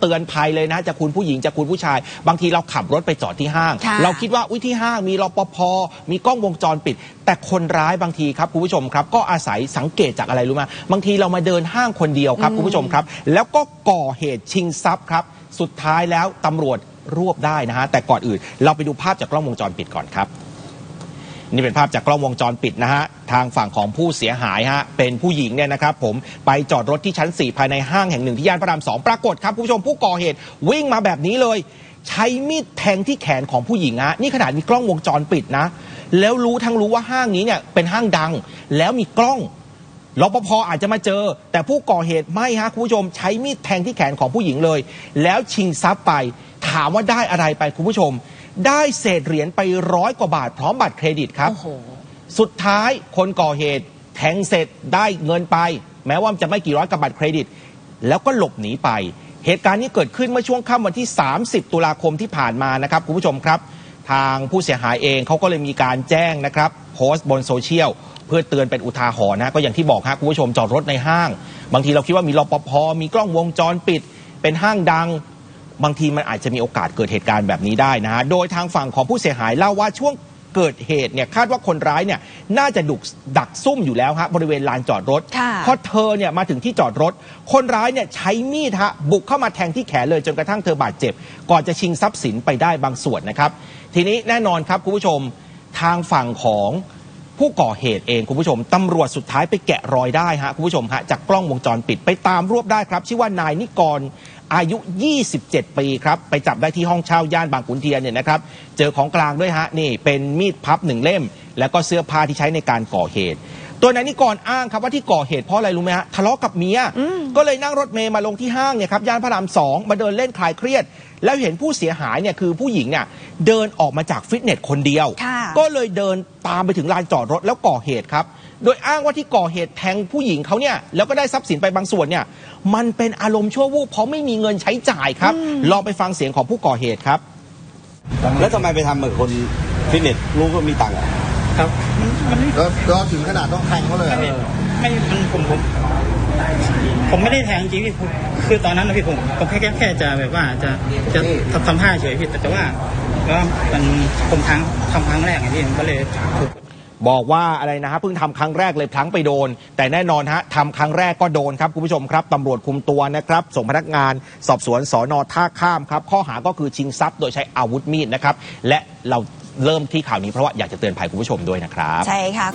เตือนภัยเลยนะจะคุณผู้หญิงจะคุณผู้ชาย บางทีเราขับรถไปจอดที่ห้าง ค่ะ เราคิดว่าอุ้ยที่ห้างมีรปภมีกล้องวงจรปิด แต่คนร้ายบางทีครับคุณผู้ชมครับ ก็อาศัยสังเกตจากอะไรรู้ไหมบางทีเรามาเดินห้างคนเดียวครับคุณผู้ชมครับ แล้วก็ก่อเหตุชิงทรัพย์ครับ สุดท้ายแล้วตำรวจรวบได้นะฮะแต่ก่อนอื่น เราไปดูภาพจากกล้องวงจรปิดก่อนครับ นี่เป็นภาพจากกล้องวงจรปิดนะฮะทางฝั่งของผู้เสียหายฮะเป็นผู้หญิงเนี่ยนะครับ ผมไปจอดรถที่ชั้น 4 ภายในห้างแห่งหนึ่งที่ย่านพระรามสองปรากฏครับคุณผู้ชมผู้ก่อเหตุวิ่งมาแบบนี้เลย ใช้มีดแทงที่แขนของผู้หญิงฮะนี่ขนาดมีกล้องวงจรปิดนะ แล้วรู้ทั้งรู้ว่าห้างนี้เนี่ยเป็นห้างดัง แล้วมีกล้องรปภอาจจะมาเจอ แต่ผู้ก่อเหตุไม่ฮะคุณผู้ชม ใช้มีดแทงที่แขนของผู้หญิงเลย แล้วชิงทรัพย์ไปถามว่าได้อะไรไปคุณผู้ชม ได้เศษเหรียญไปร้อยกว่าบาทพร้อมบัตรเครดิตครับ โอ้โห สุดท้ายคนก่อเหตุแทงเสร็จได้เงินไป แม้ว่าจะไม่กี่ร้อยกับบัตรเครดิต แล้วก็หลบหนีไป เหตุการณ์นี้เกิดขึ้นเมื่อช่วงค่ำวันที่ 30 ตุลาคมที่ผ่านมานะครับคุณผู้ชมครับ ทางผู้เสียหายเองเขาก็เลยมีการแจ้งนะครับโพสต์บนโซเชียลเพื่อเตือนเป็นอุทาหรณ์นะก็อย่างที่บอกฮะคุณผู้ชมจอดรถในห้าง บางทีเราคิดว่ามีรปภมีกล้องวงจรปิด เป็นห้างดัง บางทีมันอาจจะมีโอกาสเกิดเหตุการณ์แบบนี้ได้นะฮะโดยทางฝั่งของผู้เสียหายเล่าว่าช่วงเกิดเหตุเนี่ยคาดว่าคนร้ายเนี่ยน่าจะดุกดักซุ่มอยู่แล้วฮะบริเวณลานจอดรถค่ะพอเธอเนี่ยมาถึงที่จอดรถ คนร้ายเนี่ยใช้มีดฮะบุกเข้ามาแทงที่แขนเลยจนกระทั่งเธอบาดเจ็บ ก่อนจะชิงทรัพย์สินไปได้บางส่วนนะครับ ทีนี้แน่นอนครับคุณผู้ชมทางฝั่งของ ผู้ก่อเหตุเองคุณผู้ชมตำรวจสุดท้ายไปแกะรอยได้ฮะคุณผู้ชมฮะจากกล้องวงจรปิดไปตามรวบได้ครับ ชื่อว่านายนิกรอายุ 27 ปีครับ ไปจับได้ที่ห้องเช่าย่านบางขุนเทียนเนี่ยนะครับ เจอของกลางด้วยฮะ นี่เป็นมีดพับหนึ่งเล่ม แล้วก็เสื้อผ้าที่ใช้ในการก่อเหตุ ตัวนายนิกรอ้างครับว่าที่ก่อเหตุเพราะอะไรรู้ไหมฮะ ทะเลาะกับเมีย ก็เลยนั่งรถเมย์มาลงที่ห้างเนี่ยครับ ย่านพระรามสองมาเดินเล่นคลายเครียด แล้วเห็นผู้เสียหายเนี่ยคือผู้หญิงเนี่ยเดินออกมาจากฟิตเนสคนเดียว ค่ะ ก็เลยเดินตามไปถึงลานจอดรถแล้วก่อเหตุครับ โดยอ้างว่าที่ก่อเหตุแทงผู้หญิงเขาเนี่ยแล้วก็ได้ทรัพย์สินไปบางส่วนเนี่ยมันเป็นอารมณ์ชั่ววูบเพราะไม่มีเงินใช้จ่ายครับ ลองไปฟังเสียงของผู้ก่อเหตุครับ แล้วทำไมไปทำเหมือนคนฟิตเนสรู้ก็มีตังค์อะครับมันมันไม่แล้วแล้วถึงขนาดต้องแทงเขาเลยเหรอไม่ไม่มันผมผมผมไม่ได้แทงจริงพี่ผมคือตอนนั้นนะพี่ผมผมแค่แค่แค่จะแบบว่าจะจะทำทำท่าเฉยพี่แต่แต่ว่า ก็มันผมครั้งทำครั้งแรกไงพี่ก็เลยถูก บอกว่าอะไรนะฮะเพิ่งทำครั้งแรกเลยพลั้งไปโดน แต่แน่นอนฮะทำครั้งแรกก็โดนครับคุณผู้ชมครับตำรวจคุมตัวนะครับ ส่งพนักงานสอบสวนสอนอท่าข้ามครับข้อหาก็คือชิงทรัพย์โดยใช้อาวุธมีดนะครับ และเราเริ่มที่ข่าวนี้เพราะว่าอยากจะเตือนภัยคุณผู้ชมด้วยนะครับ ใช่ค่ะ